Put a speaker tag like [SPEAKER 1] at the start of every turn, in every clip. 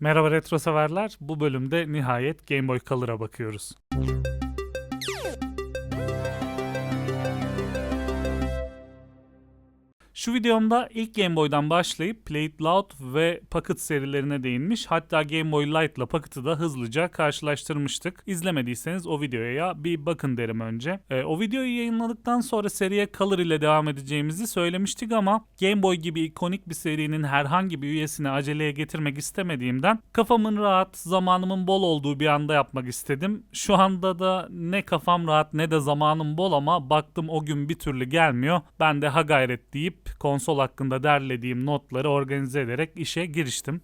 [SPEAKER 1] Merhaba retro severler. Bu bölümde nihayet Game Boy Color'a bakıyoruz. Şu videomda ilk Game Boy'dan başlayıp Play It Loud ve Pocket serilerine değinmiş. Hatta Game Boy Light ile Pocket'ı da hızlıca karşılaştırmıştık. İzlemediyseniz o videoya bir bakın derim önce. E, o videoyu yayınladıktan sonra seriye Color ile devam edeceğimizi söylemiştik ama Game Boy gibi ikonik bir serinin herhangi bir üyesini aceleye getirmek istemediğimden kafamın rahat, zamanımın bol olduğu bir anda yapmak istedim. Şu anda da ne kafam rahat ne de zamanım bol ama baktım o gün bir türlü gelmiyor. Ben de ha gayret deyip konsol hakkında derlediğim notları organize ederek işe giriştim.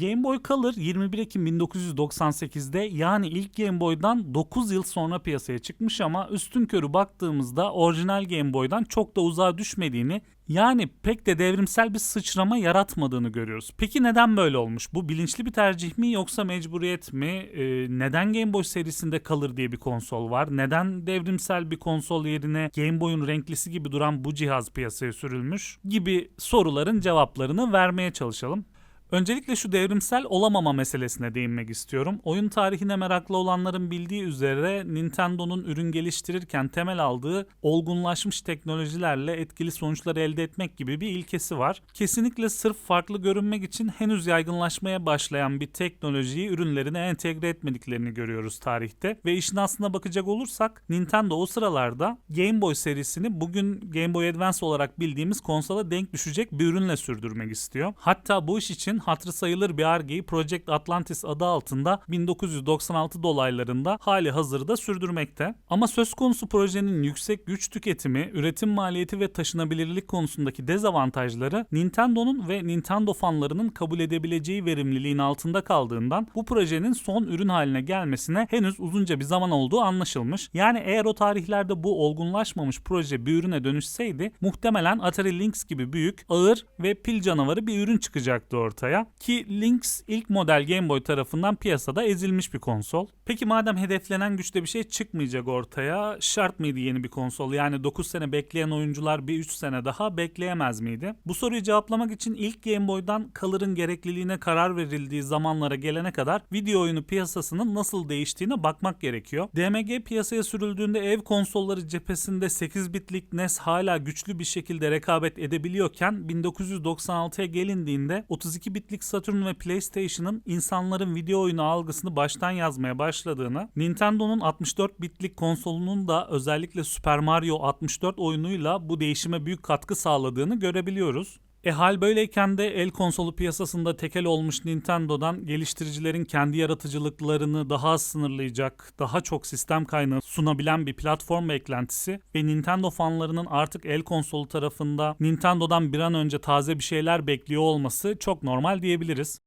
[SPEAKER 1] Game Boy Color 21 Ekim 1998'de yani ilk Game Boy'dan 9 yıl sonra piyasaya çıkmış ama üstün körü baktığımızda orijinal Game Boy'dan çok da uzağa düşmediğini yani pek de devrimsel bir sıçrama yaratmadığını görüyoruz. Peki neden böyle olmuş? Bu bilinçli bir tercih mi yoksa mecburiyet mi? Ee, neden Game Boy serisinde Color diye bir konsol var? Neden devrimsel bir konsol yerine Game Boy'un renklisi gibi duran bu cihaz piyasaya sürülmüş? Gibi soruların cevaplarını vermeye çalışalım. Öncelikle şu devrimsel olamama meselesine değinmek istiyorum. Oyun tarihine meraklı olanların bildiği üzere Nintendo'nun ürün geliştirirken temel aldığı olgunlaşmış teknolojilerle etkili sonuçlar elde etmek gibi bir ilkesi var. Kesinlikle sırf farklı görünmek için henüz yaygınlaşmaya başlayan bir teknolojiyi ürünlerine entegre etmediklerini görüyoruz tarihte. Ve işin aslına bakacak olursak Nintendo o sıralarda Game Boy serisini bugün Game Boy Advance olarak bildiğimiz konsola denk düşecek bir ürünle sürdürmek istiyor. Hatta bu iş için hatırı sayılır bir argeyi Project Atlantis adı altında 1996 dolaylarında hali hazırda sürdürmekte. Ama söz konusu projenin yüksek güç tüketimi, üretim maliyeti ve taşınabilirlik konusundaki dezavantajları Nintendo'nun ve Nintendo fanlarının kabul edebileceği verimliliğin altında kaldığından bu projenin son ürün haline gelmesine henüz uzunca bir zaman olduğu anlaşılmış. Yani eğer o tarihlerde bu olgunlaşmamış proje bir ürüne dönüşseydi muhtemelen Atari Lynx gibi büyük, ağır ve pil canavarı bir ürün çıkacaktı ortaya ki Lynx ilk model Game Boy tarafından piyasada ezilmiş bir konsol. Peki madem hedeflenen güçte bir şey çıkmayacak ortaya şart mıydı yeni bir konsol? Yani 9 sene bekleyen oyuncular bir 3 sene daha bekleyemez miydi? Bu soruyu cevaplamak için ilk Game Boy'dan Color'ın gerekliliğine karar verildiği zamanlara gelene kadar video oyunu piyasasının nasıl değiştiğine bakmak gerekiyor. DMG piyasaya sürüldüğünde ev konsolları cephesinde 8 bitlik NES hala güçlü bir şekilde rekabet edebiliyorken 1996'ya gelindiğinde 32 bitlik bitlik Saturn ve PlayStation'ın insanların video oyunu algısını baştan yazmaya başladığını, Nintendo'nun 64 bitlik konsolunun da özellikle Super Mario 64 oyunuyla bu değişime büyük katkı sağladığını görebiliyoruz. E hal böyleyken de el konsolu piyasasında tekel olmuş Nintendo'dan geliştiricilerin kendi yaratıcılıklarını daha az sınırlayacak, daha çok sistem kaynağı sunabilen bir platform beklentisi ve Nintendo fanlarının artık el konsolu tarafında Nintendo'dan bir an önce taze bir şeyler bekliyor olması çok normal diyebiliriz.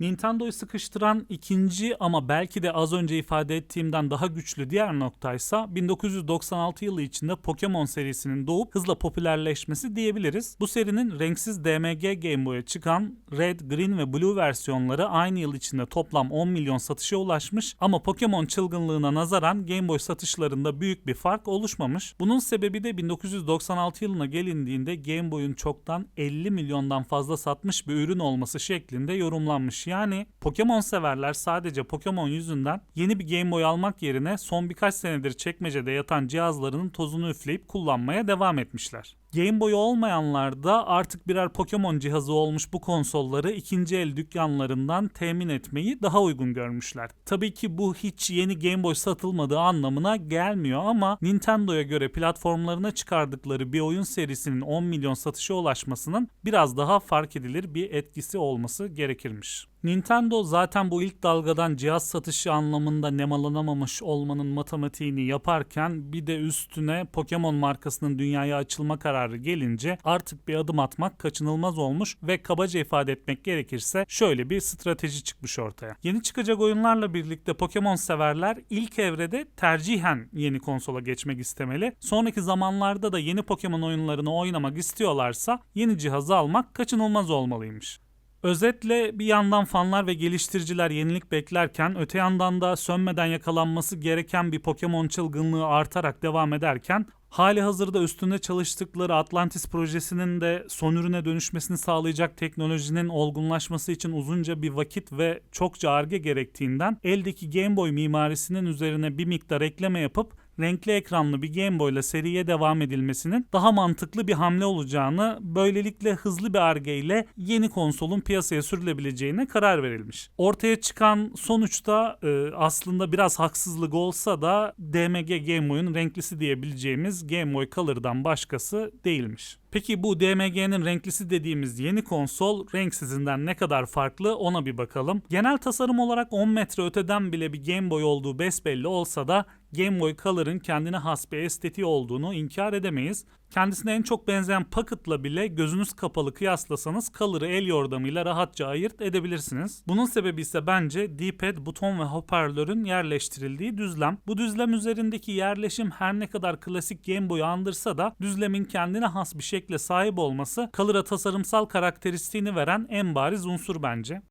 [SPEAKER 1] Nintendo'yu sıkıştıran ikinci ama belki de az önce ifade ettiğimden daha güçlü diğer noktaysa 1996 yılı içinde Pokemon serisinin doğup hızla popülerleşmesi diyebiliriz. Bu serinin renksiz DMG Game Boy'a çıkan Red, Green ve Blue versiyonları aynı yıl içinde toplam 10 milyon satışa ulaşmış ama Pokemon çılgınlığına nazaran Game Boy satışlarında büyük bir fark oluşmamış. Bunun sebebi de 1996 yılına gelindiğinde Game Boy'un çoktan 50 milyondan fazla satmış bir ürün olması şeklinde yorumlanmış. Yani Pokemon severler sadece Pokemon yüzünden yeni bir Game Boy almak yerine son birkaç senedir çekmecede yatan cihazlarının tozunu üfleyip kullanmaya devam etmişler. Game Boy olmayanlar da artık birer Pokemon cihazı olmuş bu konsolları ikinci el dükkanlarından temin etmeyi daha uygun görmüşler. Tabii ki bu hiç yeni Game Boy satılmadığı anlamına gelmiyor ama Nintendo'ya göre platformlarına çıkardıkları bir oyun serisinin 10 milyon satışa ulaşmasının biraz daha fark edilir bir etkisi olması gerekirmiş. Nintendo zaten bu ilk dalgadan cihaz satışı anlamında nemalanamamış olmanın matematiğini yaparken bir de üstüne Pokemon markasının dünyaya açılma kararı gelince artık bir adım atmak kaçınılmaz olmuş ve kabaca ifade etmek gerekirse şöyle bir strateji çıkmış ortaya. Yeni çıkacak oyunlarla birlikte Pokemon severler ilk evrede tercihen yeni konsola geçmek istemeli. Sonraki zamanlarda da yeni Pokemon oyunlarını oynamak istiyorlarsa yeni cihazı almak kaçınılmaz olmalıymış. Özetle bir yandan fanlar ve geliştiriciler yenilik beklerken öte yandan da sönmeden yakalanması gereken bir Pokemon çılgınlığı artarak devam ederken Hali hazırda üstünde çalıştıkları Atlantis projesinin de son ürüne dönüşmesini sağlayacak teknolojinin olgunlaşması için uzunca bir vakit ve çokça arge gerektiğinden eldeki Game Boy mimarisinin üzerine bir miktar ekleme yapıp renkli ekranlı bir Game Boy ile seriye devam edilmesinin daha mantıklı bir hamle olacağını, böylelikle hızlı bir arge ile yeni konsolun piyasaya sürülebileceğine karar verilmiş. Ortaya çıkan sonuçta e, aslında biraz haksızlık olsa da DMG Game Boy'un renklisi diyebileceğimiz Game Boy Color'dan başkası değilmiş. Peki bu DMG'nin renklisi dediğimiz yeni konsol renksizinden ne kadar farklı ona bir bakalım. Genel tasarım olarak 10 metre öteden bile bir Game Boy olduğu besbelli olsa da Game Boy Color'ın kendine has bir estetiği olduğunu inkar edemeyiz. Kendisine en çok benzeyen Pocket'la bile gözünüz kapalı kıyaslasanız Color'ı el yordamıyla rahatça ayırt edebilirsiniz. Bunun sebebi ise bence D-pad, buton ve hoparlörün yerleştirildiği düzlem. Bu düzlem üzerindeki yerleşim her ne kadar klasik Game Boy'u andırsa da düzlemin kendine has bir şekle sahip olması Color'a tasarımsal karakteristiğini veren en bariz unsur bence.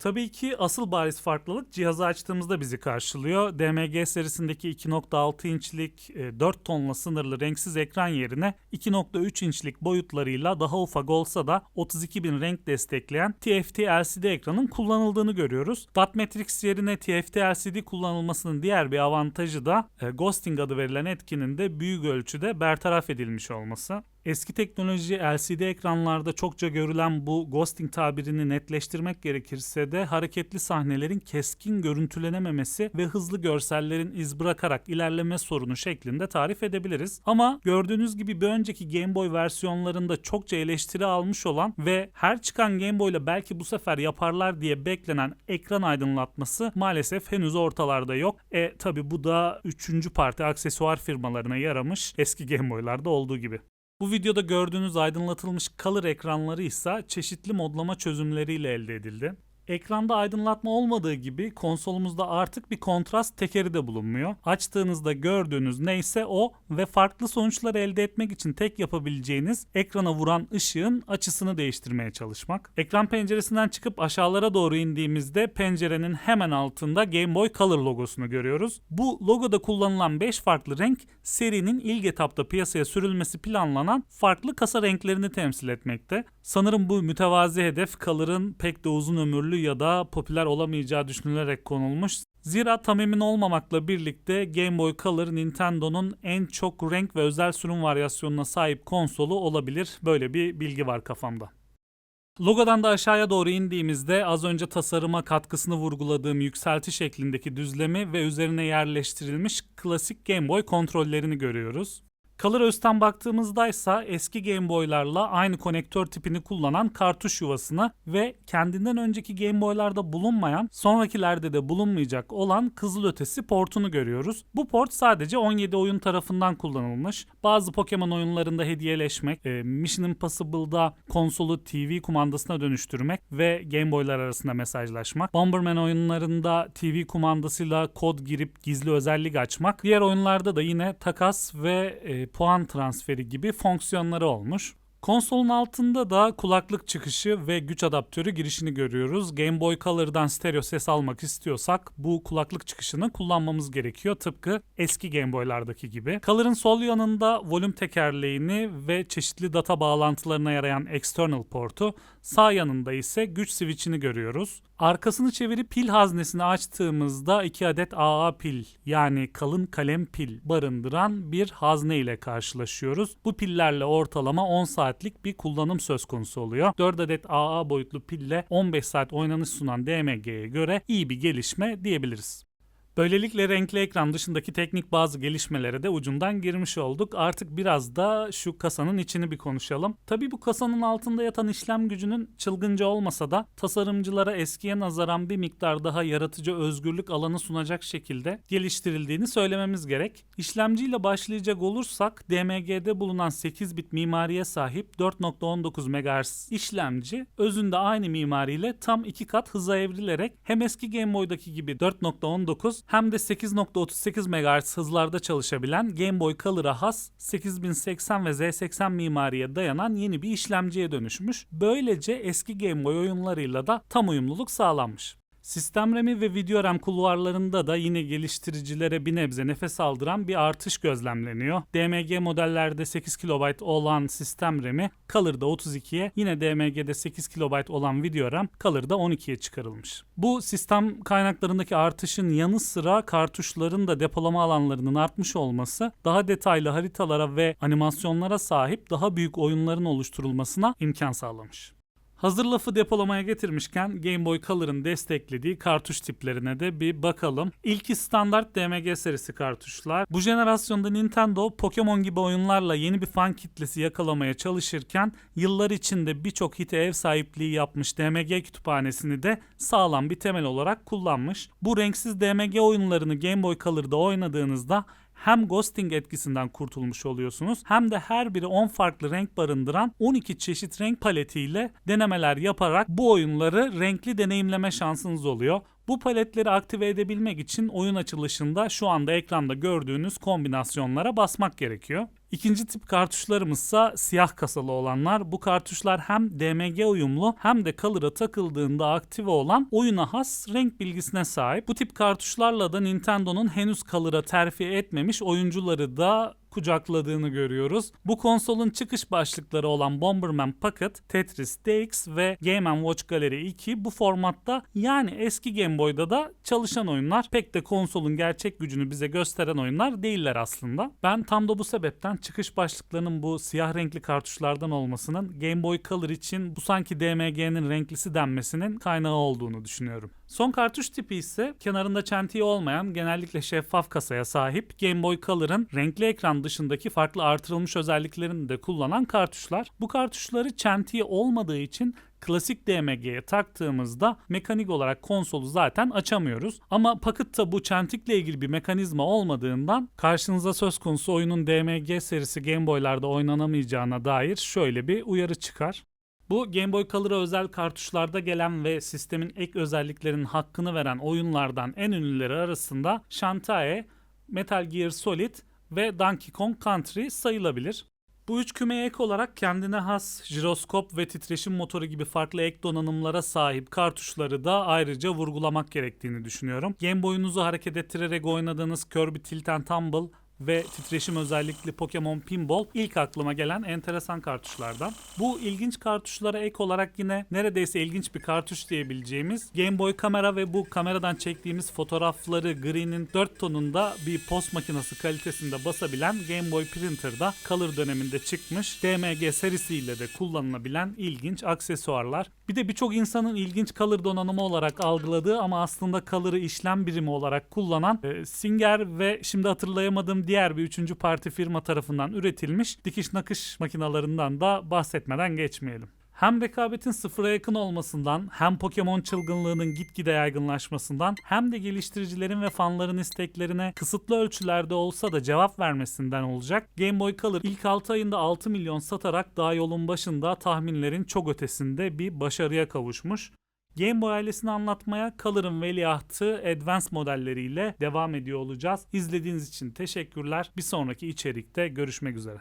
[SPEAKER 1] Tabii ki asıl bariz farklılık cihazı açtığımızda bizi karşılıyor. DMG serisindeki 2.6 inçlik 4 tonla sınırlı renksiz ekran yerine 2.3 inçlik boyutlarıyla daha ufak olsa da 32.000 renk destekleyen TFT LCD ekranın kullanıldığını görüyoruz. Dot Matrix yerine TFT LCD kullanılmasının diğer bir avantajı da e, ghosting adı verilen etkinin de büyük ölçüde bertaraf edilmiş olması. Eski teknoloji LCD ekranlarda çokça görülen bu ghosting tabirini netleştirmek gerekirse de hareketli sahnelerin keskin görüntülenememesi ve hızlı görsellerin iz bırakarak ilerleme sorunu şeklinde tarif edebiliriz. Ama gördüğünüz gibi bir önceki Game Boy versiyonlarında çokça eleştiri almış olan ve her çıkan Game Boy ile belki bu sefer yaparlar diye beklenen ekran aydınlatması maalesef henüz ortalarda yok. E tabi bu da üçüncü parti aksesuar firmalarına yaramış eski Game Boy'larda olduğu gibi. Bu videoda gördüğünüz aydınlatılmış color ekranları ise çeşitli modlama çözümleriyle elde edildi. Ekranda aydınlatma olmadığı gibi konsolumuzda artık bir kontrast tekeri de bulunmuyor. Açtığınızda gördüğünüz neyse o ve farklı sonuçlar elde etmek için tek yapabileceğiniz ekrana vuran ışığın açısını değiştirmeye çalışmak. Ekran penceresinden çıkıp aşağılara doğru indiğimizde pencerenin hemen altında Game Boy Color logosunu görüyoruz. Bu logoda kullanılan 5 farklı renk serinin ilk etapta piyasaya sürülmesi planlanan farklı kasa renklerini temsil etmekte. Sanırım bu mütevazi hedef Color'ın pek de uzun ömürlü ya da popüler olamayacağı düşünülerek konulmuş. Zira tam emin olmamakla birlikte Game Boy Color Nintendo'nun en çok renk ve özel sürüm varyasyonuna sahip konsolu olabilir. Böyle bir bilgi var kafamda. Logodan da aşağıya doğru indiğimizde az önce tasarıma katkısını vurguladığım yükselti şeklindeki düzlemi ve üzerine yerleştirilmiş klasik Game Boy kontrollerini görüyoruz. Color Öz'ten baktığımızda ise eski Game Boy'larla aynı konektör tipini kullanan kartuş yuvasını ve kendinden önceki Game Boy'larda bulunmayan, sonrakilerde de bulunmayacak olan kızılötesi portunu görüyoruz. Bu port sadece 17 oyun tarafından kullanılmış. Bazı Pokemon oyunlarında hediyeleşmek, e, Mission Impossible'da konsolu TV kumandasına dönüştürmek ve Game Boy'lar arasında mesajlaşmak. Bomberman oyunlarında TV kumandasıyla kod girip gizli özellik açmak. Diğer oyunlarda da yine takas ve e, puan transferi gibi fonksiyonları olmuş. Konsolun altında da kulaklık çıkışı ve güç adaptörü girişini görüyoruz. Game Boy Color'dan stereo ses almak istiyorsak bu kulaklık çıkışını kullanmamız gerekiyor. Tıpkı eski Game Boy'lardaki gibi. Color'ın sol yanında volüm tekerleğini ve çeşitli data bağlantılarına yarayan external portu, sağ yanında ise güç switch'ini görüyoruz. Arkasını çevirip pil haznesini açtığımızda iki adet AA pil yani kalın kalem pil barındıran bir hazne ile karşılaşıyoruz. Bu pillerle ortalama 10 saatlik bir kullanım söz konusu oluyor. 4 adet AA boyutlu pille 15 saat oynanış sunan DMG'ye göre iyi bir gelişme diyebiliriz. Böylelikle renkli ekran dışındaki teknik bazı gelişmelere de ucundan girmiş olduk. Artık biraz da şu kasanın içini bir konuşalım. Tabi bu kasanın altında yatan işlem gücünün çılgınca olmasa da tasarımcılara eskiye nazaran bir miktar daha yaratıcı özgürlük alanı sunacak şekilde geliştirildiğini söylememiz gerek. İşlemciyle başlayacak olursak DMG'de bulunan 8 bit mimariye sahip 4.19 MHz işlemci özünde aynı mimariyle tam 2 kat hıza evrilerek hem eski Game Boy'daki gibi 4.19 hem de 8.38 MHz hızlarda çalışabilen Game Boy Color'a has 8080 ve Z80 mimariye dayanan yeni bir işlemciye dönüşmüş. Böylece eski Game Boy oyunlarıyla da tam uyumluluk sağlanmış. Sistem RAM'i ve video RAM kulvarlarında da yine geliştiricilere bir nebze nefes aldıran bir artış gözlemleniyor. DMG modellerde 8 KB olan sistem RAM'i Color'da 32'ye, yine DMG'de 8 KB olan video RAM Color'da 12'ye çıkarılmış. Bu sistem kaynaklarındaki artışın yanı sıra kartuşların da depolama alanlarının artmış olması daha detaylı haritalara ve animasyonlara sahip daha büyük oyunların oluşturulmasına imkan sağlamış. Hazır lafı depolamaya getirmişken Game Boy Color'ın desteklediği kartuş tiplerine de bir bakalım. İlki standart DMG serisi kartuşlar. Bu jenerasyonda Nintendo Pokemon gibi oyunlarla yeni bir fan kitlesi yakalamaya çalışırken yıllar içinde birçok hite ev sahipliği yapmış DMG kütüphanesini de sağlam bir temel olarak kullanmış. Bu renksiz DMG oyunlarını Game Boy Color'da oynadığınızda hem ghosting etkisinden kurtulmuş oluyorsunuz hem de her biri 10 farklı renk barındıran 12 çeşit renk paletiyle denemeler yaparak bu oyunları renkli deneyimleme şansınız oluyor. Bu paletleri aktive edebilmek için oyun açılışında şu anda ekranda gördüğünüz kombinasyonlara basmak gerekiyor. İkinci tip kartuşlarımızsa siyah kasalı olanlar. Bu kartuşlar hem DMG uyumlu hem de Color'a takıldığında aktive olan oyuna has renk bilgisine sahip. Bu tip kartuşlarla da Nintendo'nun henüz Color'a terfi etmemiş oyuncuları da kucakladığını görüyoruz. Bu konsolun çıkış başlıkları olan Bomberman Pocket, Tetris DX ve Game Watch Gallery 2 bu formatta yani eski Game Boy'da da çalışan oyunlar. Pek de konsolun gerçek gücünü bize gösteren oyunlar değiller aslında. Ben tam da bu sebepten çıkış başlıklarının bu siyah renkli kartuşlardan olmasının Game Boy Color için bu sanki DMG'nin renklisi denmesinin kaynağı olduğunu düşünüyorum. Son kartuş tipi ise kenarında çentiği olmayan genellikle şeffaf kasaya sahip Game Boy Color'ın renkli ekran dışındaki farklı artırılmış özelliklerini de kullanan kartuşlar. Bu kartuşları çentiği olmadığı için klasik DMG'ye taktığımızda mekanik olarak konsolu zaten açamıyoruz. Ama Pocket'ta bu çentikle ilgili bir mekanizma olmadığından karşınıza söz konusu oyunun DMG serisi Game Boy'larda oynanamayacağına dair şöyle bir uyarı çıkar. Bu Game Boy Color'a özel kartuşlarda gelen ve sistemin ek özelliklerinin hakkını veren oyunlardan en ünlüleri arasında Shantae, Metal Gear Solid ve Donkey Kong Country sayılabilir. Bu üç kümeye ek olarak kendine has jiroskop ve titreşim motoru gibi farklı ek donanımlara sahip kartuşları da ayrıca vurgulamak gerektiğini düşünüyorum. Game Boy'unuzu hareket ettirerek oynadığınız Kirby Tilt and Tumble ve titreşim özellikli Pokemon Pinball ilk aklıma gelen enteresan kartuşlardan. Bu ilginç kartuşlara ek olarak yine neredeyse ilginç bir kartuş diyebileceğimiz Game Boy kamera ve bu kameradan çektiğimiz fotoğrafları gri'nin 4 tonunda bir post makinesi kalitesinde basabilen Game Boy Printer'da Color döneminde çıkmış DMG serisiyle de kullanılabilen ilginç aksesuarlar. Bir de birçok insanın ilginç Color donanımı olarak algıladığı ama aslında Color'ı işlem birimi olarak kullanan e, Singer ve şimdi hatırlayamadığım diğer bir üçüncü parti firma tarafından üretilmiş dikiş nakış makinalarından da bahsetmeden geçmeyelim. Hem rekabetin sıfıra yakın olmasından, hem Pokemon çılgınlığının gitgide yaygınlaşmasından, hem de geliştiricilerin ve fanların isteklerine kısıtlı ölçülerde olsa da cevap vermesinden olacak. Game Boy Color ilk 6 ayında 6 milyon satarak daha yolun başında tahminlerin çok ötesinde bir başarıya kavuşmuş. Game Boy ailesini anlatmaya Color'ın veliahtı Advance modelleriyle devam ediyor olacağız. İzlediğiniz için teşekkürler. Bir sonraki içerikte görüşmek üzere.